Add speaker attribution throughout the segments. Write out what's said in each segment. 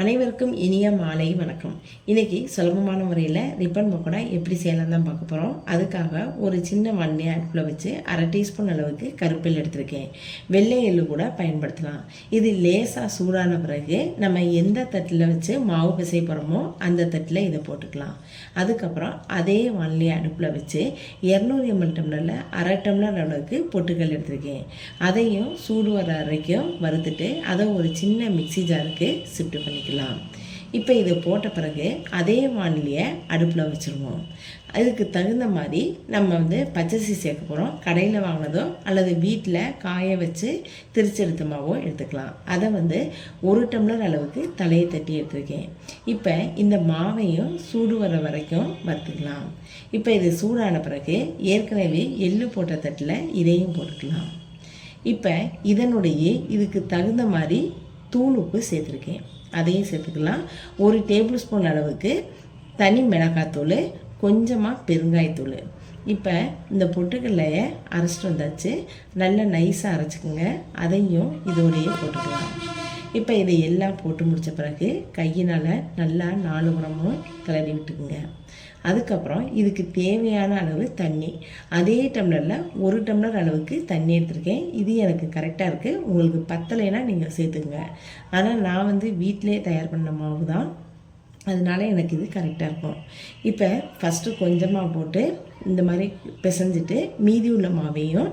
Speaker 1: அனைவருக்கும் இனிய மாலை வணக்கம். இன்றைக்கி சுலபமான முறையில் ரிப்பன் பக்கோடா எப்படி செய்யலாம் தான் பார்க்க போகிறோம் அதுக்காக ஒரு சின்ன வண்ணியை அடுப்பில் வச்சு அரை டீஸ்பூன் அளவுக்கு கருப்பில் எடுத்திருக்கேன். வெள்ளை எள்ளு கூட பயன்படுத்தலாம். இது லேசாக சூடான பிறகு நம்ம எந்த தட்டில் வச்சு மாவு பிசை போகிறோமோ அந்த தட்டில் இதை போட்டுக்கலாம். அதுக்கப்புறம் அதே வண்ணியை அடுப்பில் வச்சு இரநூறு எம்எல் டம்ளரில் அரை டம்ளர் அளவுக்கு பொட்டுக்கல் எடுத்திருக்கேன். அதையும் சூடு வர வரைக்கும் வறுத்துட்டு அதை ஒரு சின்ன மிக்ஸி ஜாருக்கு ஷிஃப்ட் பண்ணிக்கலாம். இப்போ இதை போட்ட பிறகு அதே வானிலையை அடுப்பில் வச்சுருவோம். அதுக்கு தகுந்த மாதிரி நம்ம வந்து பச்சரிசி சேர்க்க போகிறோம் கடையில் வாங்கினதோ அல்லது வீட்டில் காய வச்சு திரிச்செடுத்த மாவோ எடுத்துக்கலாம். அதை வந்து ஒரு டம்ளர் அளவுக்கு தலையை தட்டி எடுத்துருக்கேன். இப்போ இந்த மாவையும் சூடு வர வரைக்கும் வறுத்துக்கலாம். இப்போ இது சூடான பிறகு ஏற்கனவே எள்ளு போட்ட தட்டில் இதையும் போட்டுக்கலாம். இப்போ இதனுடைய இதுக்கு தகுந்த மாதிரி தூள் உப்பு சேர்த்துருக்கேன். அதையும் சேர்த்துக்கலாம். ஒரு டேபிள் ஸ்பூன் அளவுக்கு தனி மிளகாத்தூள் கொஞ்சமாக பெருங்காயத்தூள் இப்போ இந்த பொட்டுக்கல்லையை அரைச்சிட்டு வந்தாச்சு. நல்லா நைஸாக அரைச்சிக்கோங்க. அதையும் இதோடையே போட்டுக்கலாம். இப்போ இதை எல்லாம் போட்டு முடித்த பிறகு கையினால் நல்லா நாலு உரமும் கிளறி விட்டுக்குங்க. அதுக்கப்புறம் இதுக்கு தேவையான அளவு தண்ணி. அதே டம்ளரில் ஒரு டம்ளர் அளவுக்கு தண்ணி எடுத்திருக்கேன். இது எனக்கு கரெக்டாக இருக்குது உங்களுக்கு பத்தலைன்னா நீங்கள் சேர்த்துங்க ஆனால் நான் வந்து வீட்டிலே தயார் பண்ண மாவு தான். அதனால எனக்கு இது கரெக்டாக இருக்கும். இப்போ ஃபஸ்ட்டு கொஞ்சமாக போட்டு இந்த மாதிரி பிசைஞ்சிட்டு மீதி உள்ள மாவையும்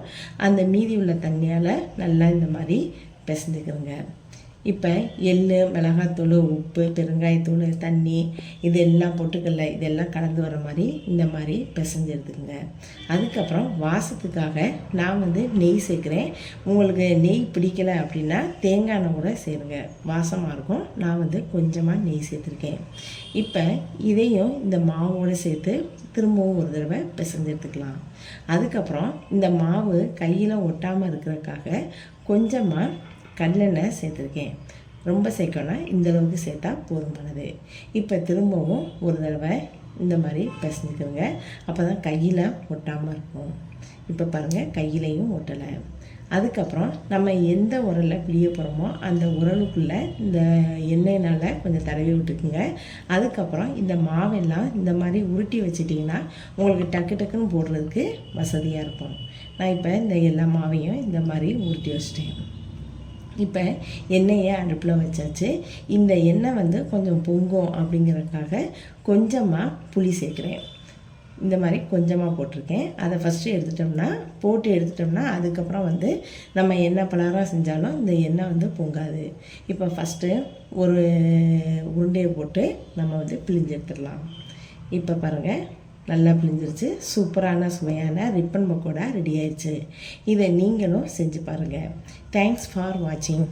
Speaker 1: அந்த மீதி உள்ள தண்ணியால் நல்லா இந்த மாதிரி பிசைஞ்சுக்கிறோங்க இப்போ எள் மிளகாத்தூள் உப்பு பெருங்காயத்தூள் தண்ணி இது எல்லாம் பொட்டுக்கல்ல இதெல்லாம் கலந்து வர மாதிரி இந்த மாதிரி பிசைஞ்சு எடுத்துக்கோங்க அதுக்கப்புறம் வாசத்துக்காக நான் வந்து நெய் சேர்க்குறேன். உங்களுக்கு நெய் பிடிக்கலை அப்படின்னா தேங்காய் எண்ணெய் கூட சேருங்க. வாசமாக இருக்கும். நான் வந்து கொஞ்சமாக நெய் சேர்த்துருக்கேன். இப்போ இதையும் இந்த மாவோடு சேர்த்து திரும்பவும் ஒரு தடவை பிசைஞ்சு எடுத்துக்கலாம் அதுக்கப்புறம் இந்த மாவு கையில் ஒட்டாமல் இருக்கிறதுக்காக கொஞ்சமாக கடலெண்ணெய் சேர்த்துருக்கேன். ரொம்ப சேர்க்கணும்னா இந்தளவுக்கு சேர்த்தா போதுமானது இப்போ திரும்பவும் ஒரு தடவை இந்த மாதிரி பிசைஞ்சுக்கோங்க. அப்போ தான் கையில் ஒட்டாமல் இருக்கும். இப்போ பாருங்கள் கையிலையும் ஒட்டலை. அதுக்கப்புறம் நம்ம எந்த உரலில் பிடிய போகிறோமோ அந்த உரலுக்குள்ளே இந்த எண்ணெயினால் கொஞ்சம் தடவி விட்டுக்குங்க. அதுக்கப்புறம் இந்த மாவெல்லாம் இந்த மாதிரி உருட்டி வச்சிட்டிங்கன்னா உங்களுக்கு டக்கு டக்குன்னு போடுறதுக்கு வசதியாக இருக்கும். நான் இப்போ இந்த எல்லா மாவையும் இந்த மாதிரி உருட்டி வச்சிட்டேன். இப்போ எண்ணெயை அடுப்பில் வச்சாச்சு. இந்த எண்ணெய் வந்து கொஞ்சம் பொங்கும் அப்படிங்கிறதுக்காக கொஞ்சமாக புளி சேர்க்குறேன். இந்த மாதிரி கொஞ்சமாக போட்டிருக்கேன். அதை ஃபஸ்ட்டு எடுத்துட்டோம்னா போட்டு எடுத்துட்டோம்னா அதுக்கப்புறம் வந்து நம்ம என்ன பலகாரம் செஞ்சாலும் இந்த எண்ணெய் வந்து பொங்காது. இப்போ ஃபஸ்ட்டு ஒரு உருண்டையை போட்டு நம்ம வந்து பிழிஞ்சு எடுத்துடலாம். இப்போ பாருங்கள் நல்லா பிழிஞ்சிருச்சு. சூப்பரான சுவையான ரிப்பன் பக்கோடா ரெடி ஆயிடுச்சு. இதை நீங்களும் செஞ்சு பாருங்கள் தேங்க்ஸ் ஃபார் வாட்சிங்